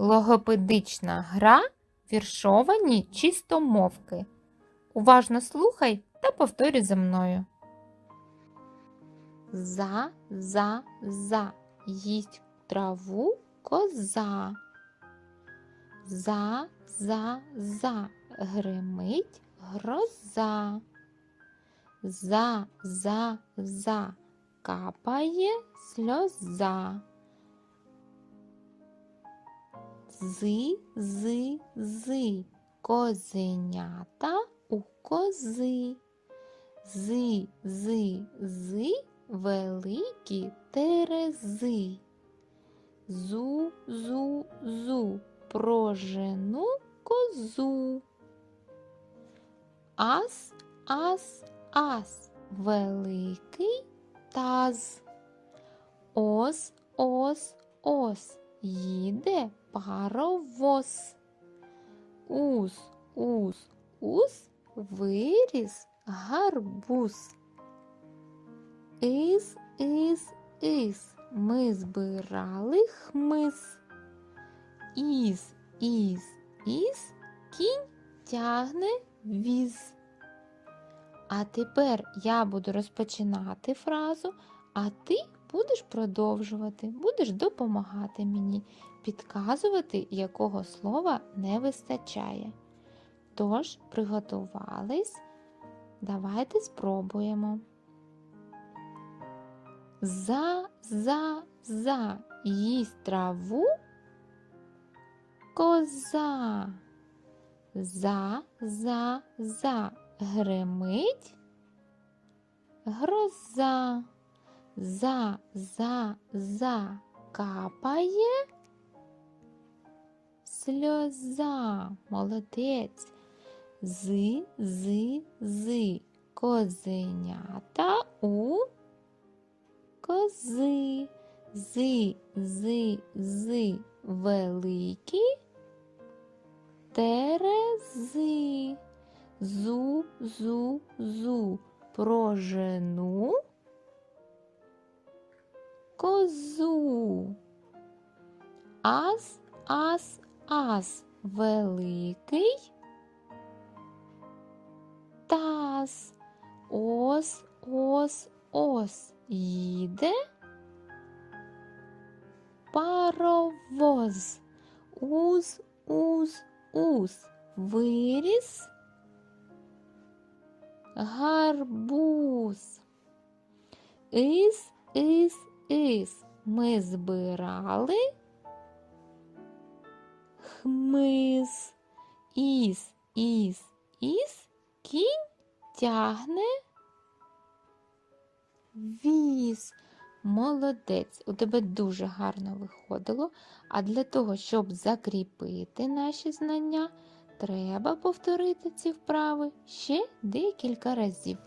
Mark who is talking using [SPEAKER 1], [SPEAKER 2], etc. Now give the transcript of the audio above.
[SPEAKER 1] Логопедична гра віршовані чистомовки. Уважно слухай та повторюй за мною. За, за, за, їсть траву коза. За, за, за, гримить гроза. За, за, за, капає сльоза. Зи, зи, зи, козенята у кози. Зи, зи, зи, великі терези. Зу, зу, зу, прожену козу. Ас, ас, ас, великий таз. Ос, ос, ос, їде паровоз. Ус, ус, ус, виріс гарбуз. Із, із, із, ми збирали хмиз. Із, із, із, кінь тягне віз. А тепер я буду розпочинати фразу, а ти будеш продовжувати, будеш допомагати мені, підказувати, якого слова не вистачає. Тож, приготувались, давайте спробуємо. За, за, за, їсть траву коза. За, за, за, гримить гроза. За, за, за, капає сльоза. Молодець. Зи, зи, зи, козенята у кози. Зи, зи, зи, великі терези. Зу, зу, зу, прожену козу. Ас, ас, ас, великий таз. Ос, ос, ос, їде паровоз. Уз, уз, уз, виріс гарбуз. Із, із, із, ми збирали хмиз. Із, із, із, кінь тягне віз. Молодець, у тебе дуже гарно виходило. А для того, щоб закріпити наші знання, треба повторити ці вправи ще декілька разів.